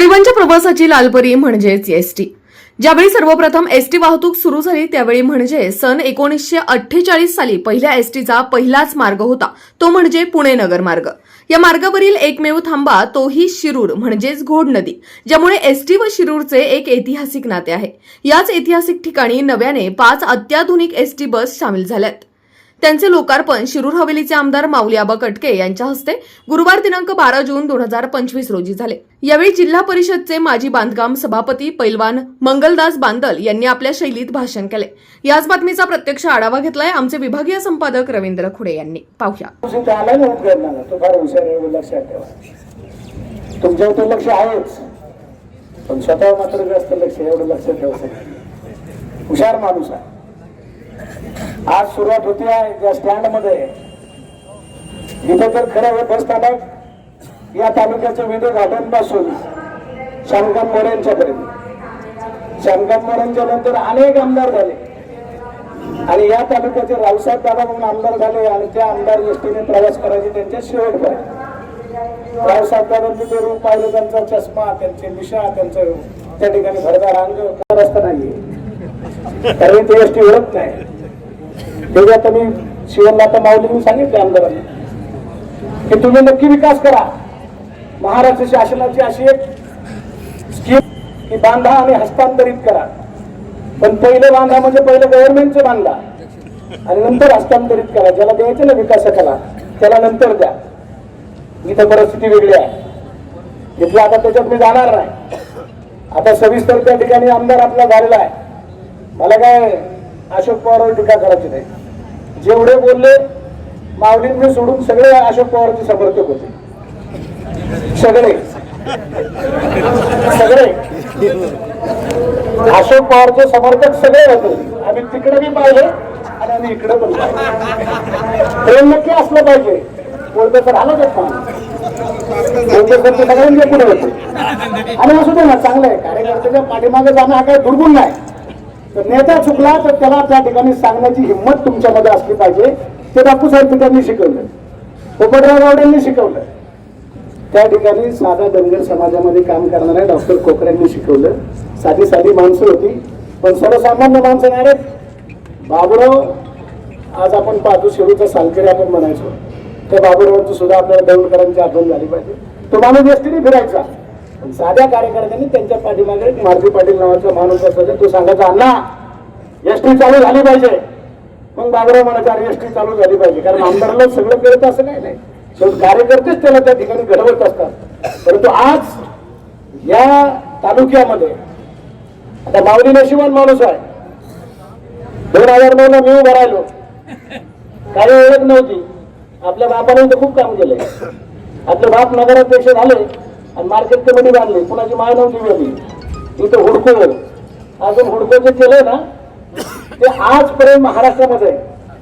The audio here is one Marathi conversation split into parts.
गरिबांच्या प्रवासाची लालपरी म्हणजेच एसटी. ज्यावेळी सर्वप्रथम एसटी वाहतूक सुरू झाली त्यावेळी म्हणजे सन एकोणीसशे अठ्ठेचाळीस साली पहिल्या एसटीचा पहिलाच मार्ग होता तो म्हणजे पुणे नगर मार्ग. या मार्गावरील एकमेव थांबा तोही शिरूर म्हणजेच घोड नदी ज्यामुळे एसटी व शिरूरचे एक ऐतिहासिक नाते आहे. याच ऐतिहासिक ठिकाणी नव्याने पाच अत्याधुनिक एसटी बस सामील झाल्यात. त्यांचे लोकार्पण शिरूर हवेलीचे आमदार माऊली आबा कटके यांच्या हस्ते गुरुवार दिनांक बारा जून दोन हजार पंचवीस रोजी झाले. यावेळी जिल्हा परिषदचे माजी बांधकाम सभापती पैलवान मंगलदास बांदल यांनी आपल्या शैलीत भाषण केले. याच बातमीचा प्रत्यक्ष आढावा घेतलाय आमचे विभागीय संपादक रवींद्र खुडे यांनी. पाहूया. हुशार तुमच्यावर तर लक्ष आहेच. पण स्वतः मात्र जास्त लक्ष एवढं लक्षात ठेवा हुशार माणूस आहे. आज सुरुवात होती आहे त्या स्टँडमध्ये. इथे तर खरं हे बस स्थानक या तालुक्याच्या विविध घाटांपासून शामकाम मोऱ्यांच्यापर्यंत शामकाम मोऱ्यांच्या नंतर अनेक आमदार झाले. आणि या तालुक्याचे रावसाहेब दादा म्हणून आमदार झाले आणि त्या आमदार एसटीने प्रवास करायचे त्यांच्या शेवटपर्यंत. रावसाहेब दादांनी ते रूप पाहिलं त्यांचा चष्मा त्यांचे मिशा त्यांचं त्या ठिकाणी भरदार अंग फार नाहीये. कारण ते एसटी ओळख नाही. तेवढी आता मी शिवनला आता माऊलींनी सांगितले आमदारांनी. की तुम्ही नक्की विकास करा. महाराष्ट्र शासनाची अशी एक स्कीम की बांधा आणि हस्तांतरित करा. पण पहिले बांधा म्हणजे पहिले गव्हर्नमेंटचे बांधा. आणि नंतर हस्तांतरित करा. ज्याला द्यायचे ना विकासकाला त्याला नंतर द्या. इथं परिस्थिती वेगळी आहे. इथलं आता त्याच्यात मी जाणार नाही. आता सविस्तर त्या ठिकाणी आमदार आपला झालेला आहे. मला काय अशोक पवारवर टीका करायची नाही. जेवढे बोलले माऊलींनी सोडून सगळे अशोक पवारचे समर्थक होते. सगळे. सगळे. अशोक पवारचे समर्थक सगळे होते. आम्ही तिकडे बी पाहिले आणि आम्ही इकडे पण प्रेम नक्की असलं पाहिजे. बोलतो तर आलं का सगळ्यांचे पुढे होते. आणि असू दे ना चांगलं आहे. कार्यकर्त्याच्या पाठीमागे जाणं हा काही दुर्गुण नाही. तर नेता चुकला तर त्याला त्या ठिकाणी सांगण्याची हिंमत तुमच्यामध्ये असली पाहिजे. ते बापूसाहेब पिटांनी शिकवलं. पोपटराव गावड्यांनी शिकवलं. त्या ठिकाणी साधा धनगर समाजामध्ये काम करणाऱ्या डॉक्टर कोकऱ्यांनी शिकवलं. साधी साधी माणसं होती पण सर्वसामान्य माणसं नाही रे बाबुराव आज आपण पाहतो शेवटचा सालकरी आपण म्हणायचो. त्या बाबुरावांची सुद्धा आपल्याला दौडकरांची आठवण झाली पाहिजे. तो माणूस एसटीने फिरायचा साध्या कार्यकर्त्यांनी त्यांच्या पाठीमागे एक मारुती पाटील नावाचा माणूस असायचा तो सांगायचा अण्णा एसटी चालू झाली पाहिजे. मग बाबुराव म्हणायचा अरे एसटी चालू झाली पाहिजे. कारण आमदाराला सगळं कळत असं काही नाही. शेवट कार्यकर्तेच त्याला त्या ठिकाणी घडवत असतात. परंतु आज या तालुक्यामध्ये आता माऊली नशिबान माणूस आहे. दोन हजार नऊ ला मी उभा राहिलो. काही ओळख नव्हती. आपल्या बापाने तर खूप काम केलंय. आपले बाप नगराध्यक्ष झाले. आणि मार्केट कमिटी बांधली. कुणाची माय नव्हती वेगळी इथं हुडको अजून हुडको जे केलं ना ते आजपर्यंत महाराष्ट्रामध्ये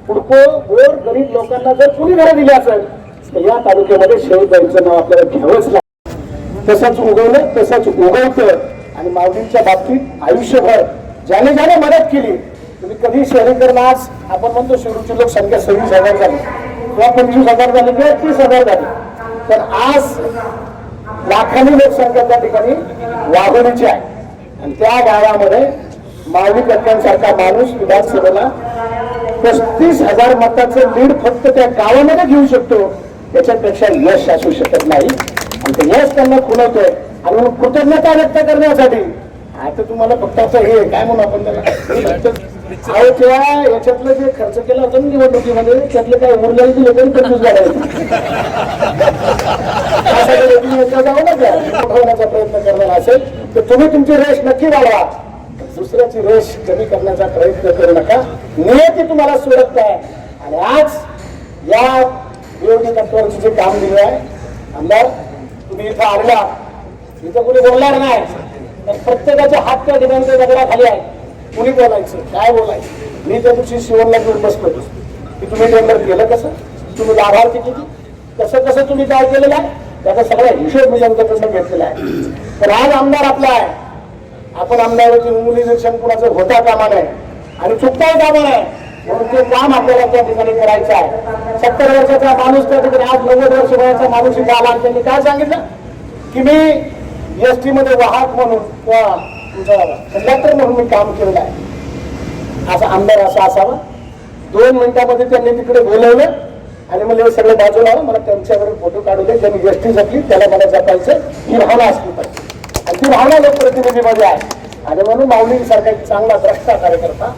हुडको गोर गरीब लोकांना जर कुणी घरं दिली असेल तर या तालुक्यामध्ये शेळीबाईंचं नाव आपल्याला घ्यावंच लागतं तसंच उगवलं तसंच उगवतं आणि माऊलींच्या बाबतीत आयुष्यभर ज्याने ज्याने मदत केली तुम्ही कधी शहरीकरण आज आपण म्हणतो शिरूरची लोकसंख्या सव्वीस हजार झाली. किंवा पंचवीस हजार झाली किंवा तीस हजार झाली. तर आज लाखांनी लोकसंख्या त्या ठिकाणी वाघोलीची आहे. आणि त्या गावामध्ये माऊली कट्ट्यांसारखा माणूस विधानसभेला पस्तीस हजार मताचं लीड फक्त त्या गावामध्ये घेऊ शकतो त्याच्यापेक्षा यश असू शकत नाही. आणि ते यश त्यांना खुलवतोय. आणि म्हणून कृतज्ञता व्यक्त करण्यासाठी आता तुम्हाला फक्त असं हे काय म्हणू आपण त्याला? अहो त्या याच्यातलं जे खर्च केला होता ना निवडणुकीमध्ये त्यातलं काय उरलेलं दिलं तरी झालं गाड्या उठवण्याचा हो प्रयत्न करणार असेल तर तुम्ही तुमची रेष नक्की वाढवा. दुसऱ्याची रेष कमी करण्याचा प्रयत्न करू नका. नियती तुम्हाला सोडत नाही आणि आज या निवडणूक तत्वावरचं जे काम दिलं आहे आमदार तुम्ही इथं आणला इथं कोणी बोलणार नाही. तर प्रत्येकाचे हात त्या ठिकाणी दगडाखाली आहे. कुणी बोलायचं? काय बोलायचं? मी त्या दिवशी शिवणला घेऊन बसलो की तुम्ही टेंडर केलं कसं? तुम्ही लाभार्थी किती? कसं कसं तुम्ही काय केलेलं आहे? त्याचा सगळा हिशोब मी त्यांच्याकडनं घेतलेला आहे. पण आज आमदार आपला आहे. आपण आमदाराची मुलीनिरीक्षण कुणाचं होता कामा नये. आणि चुकताही कामा नये. म्हणून ते काम आपल्याला त्या ठिकाणी करायचं आहे. सत्तर वर्षाचा माणूस त्या ठिकाणी आज नव्वद वर्ष वयाचा माणूस इथे आला त्यांनी काय सांगितलं? की मी एस टी मध्ये वाहक म्हणून किंवा तुमचा कंडक्टर म्हणून मी काम केलेलं आहे. असा आमदार असा असावा. दोन मिनिटामध्ये त्यांनी तिकडे बोलवलं. आणि मला सगळे बाजूला आलं. मला त्यांच्यावर फोटो काढू दे ज्यांनी एस जपली त्याला मला जपायचं ही भावना असली पाहिजे आणि ती भावना लोकप्रतिनिधीमध्ये आहे आणि म्हणून माऊलींसारखा एक चांगला द्रष्टा कार्यकर्ता